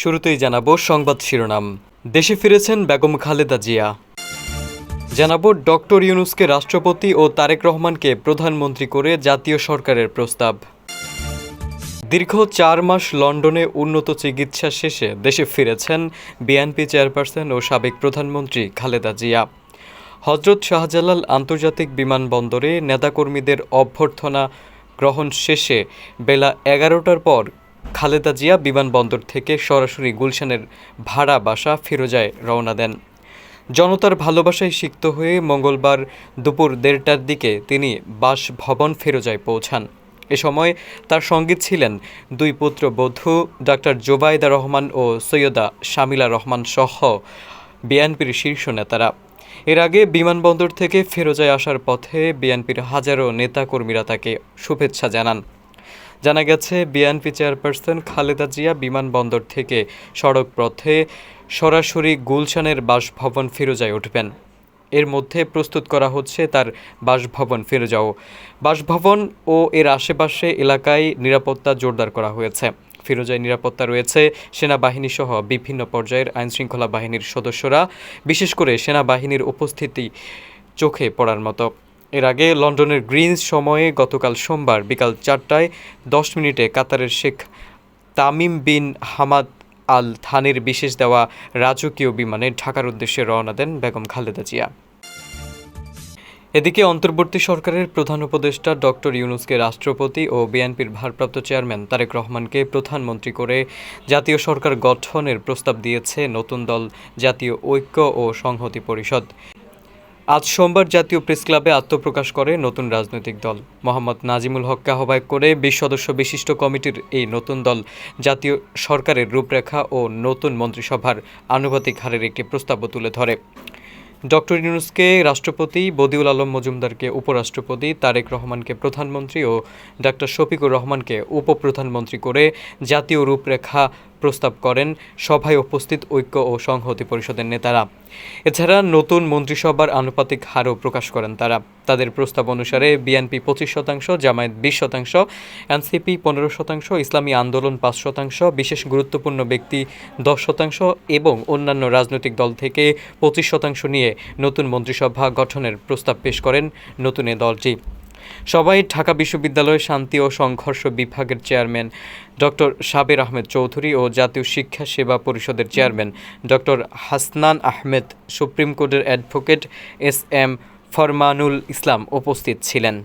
শুরুতেই জানাব সংবাদ শিরোনাম। দেশে ফিরেছেন বেগম খালেদা জিয়া। জানাব ডক্টর ইউনুসকে রাষ্ট্রপতি ও তারেক রহমানকে প্রধানমন্ত্রী করে জাতীয় সরকারের প্রস্তাব। দীর্ঘ চার মাস লন্ডনে উন্নত চিকিৎসা শেষে দেশে ফিরেছেন বিএনপি চেয়ারপারসন ও সাবেক প্রধানমন্ত্রী খালেদা জিয়া। হজরত শাহজালাল আন্তর্জাতিক বিমানবন্দরে নেতাকর্মীদের অভ্যর্থনা গ্রহণ শেষে বেলা এগারোটার পর খালেদা জিয়া বিমানবন্দর থেকে সরাসরি গুলশানের ভাড়া বাসা ফিরোজায় রওনা দেন। জনতার ভালোবাসায় সিক্ত হয়ে মঙ্গলবার দুপুর দেড়টার দিকে তিনি বাসভবন ফেরোজায় পৌঁছান। এ সময় তার সঙ্গে ছিলেন দুই পুত্র বধূ, ডাক্তার জোবায়দা রহমান ও সৈয়দা শামিলা রহমান সহ বিএনপির শীর্ষ নেতারা। এর আগে বিমানবন্দর থেকে ফেরোজায় আসার পথে বিএনপির হাজারো নেতাকর্মীরা তাকে শুভেচ্ছা জানান। জানা গেছে, বিএনপি চেয়ারপারসন খালেদা জিয়া বিমানবন্দর থেকে সড়ক পথে সরাসরি গুলশানের বাসভবন ফিরোজায় উঠবেন। এর মধ্যে প্রস্তুত করা হচ্ছে তার বাসভবন ফিরোজাও। বাসভবন ও এর আশেপাশে এলাকায় নিরাপত্তা জোরদার করা হয়েছে। ফিরোজায় নিরাপত্তা রয়েছে সেনাবাহিনী সহ বিভিন্ন পর্যায়ের আইনশৃঙ্খলা বাহিনীর সদস্যরা, বিশেষ করে সেনাবাহিনীর উপস্থিতি চোখে পড়ার মতো। এর আগে লন্ডনের গ্রিনস সময়ে গতকাল সোমবার বিকাল চারটায় দশ মিনিটে কাতারের Sheikh Tamim bin Hamad Al থানির বিশেষ দেওয়া রাজকীয় বিমানে ঢাকার উদ্দেশ্যে রওনা দেন বেগম খালেদা জিয়া। এদিকে অন্তর্বর্তী সরকারের প্রধান উপদেষ্টা ডক্টর ইউনুসকে রাষ্ট্রপতি ও বিএনপির ভারপ্রাপ্ত চেয়ারম্যান তারেক রহমানকে প্রধানমন্ত্রী করে জাতীয় সরকার গঠনের প্রস্তাব দিয়েছে নতুন দল, জাতীয় ঐক্য ও সংহতি পরিষদ। আজ সোমবার জাতীয় প্রেস ক্লাবে আত্মপ্রকাশ করে নতুন রাজনৈতিক দল। মোহাম্মদ নাজিমুল হককে আহ্বায়ক করে বিশ সদস্য বিশিষ্ট কমিটির এই নতুন দল জাতীয় সরকারের রূপরেখা ও নতুন মন্ত্রিসভার আনুপাতিক হারের একটি প্রস্তাবও তুলে ধরে। ডক্টর ইউনুসকে রাষ্ট্রপতি, বদিউল আলম মজুমদারকে উপরাষ্ট্রপতি, তারেক রহমানকে প্রধানমন্ত্রী ও ডাক্তার শফিকুর রহমানকে উপপ্রধানমন্ত্রী করে জাতীয় রূপরেখা প্রস্তাব করেন সভায় উপস্থিত ঐক্য ও সংহতি পরিষদের নেতারা। এছাড়া নতুন মন্ত্রিসভার আনুপাতিক হারও প্রকাশ করেন তারা। তাদের প্রস্তাব অনুসারে বিএনপি পঁচিশ শতাংশ, জামায়াত বিশ শতাংশ, এনসিপি পনেরো শতাংশ, ইসলামী আন্দোলন পাঁচ শতাংশ, বিশেষ গুরুত্বপূর্ণ ব্যক্তি দশ শতাংশ এবং অন্যান্য রাজনৈতিক দল থেকে পঁচিশ শতাংশ নিয়ে নতুন মন্ত্রিসভা গঠনের প্রস্তাব পেশ করেন নতুন এ দলটি। সবাই ঢাকা বিশ্ববিদ্যালয় শান্তি ও সংঘর্ষ বিভাগের চেয়ারম্যান ডক্টর সাবের আহমেদ চৌধুরী ও জাতীয় শিক্ষা সেবা পরিষদের chairman doctor Hasnan Ahmed supreme কোর্টের advocate S M Farmanul Islam উপস্থিত ছিলেন।